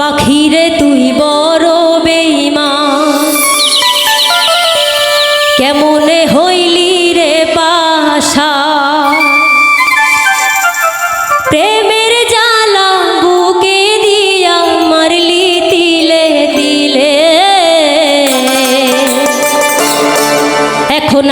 পাখিরে তুই বড় বেইমা কেমন হইলি রে পাশা প্রেমের জ্বালা বুকে দিয়া মারলি তিলে দিলে এখন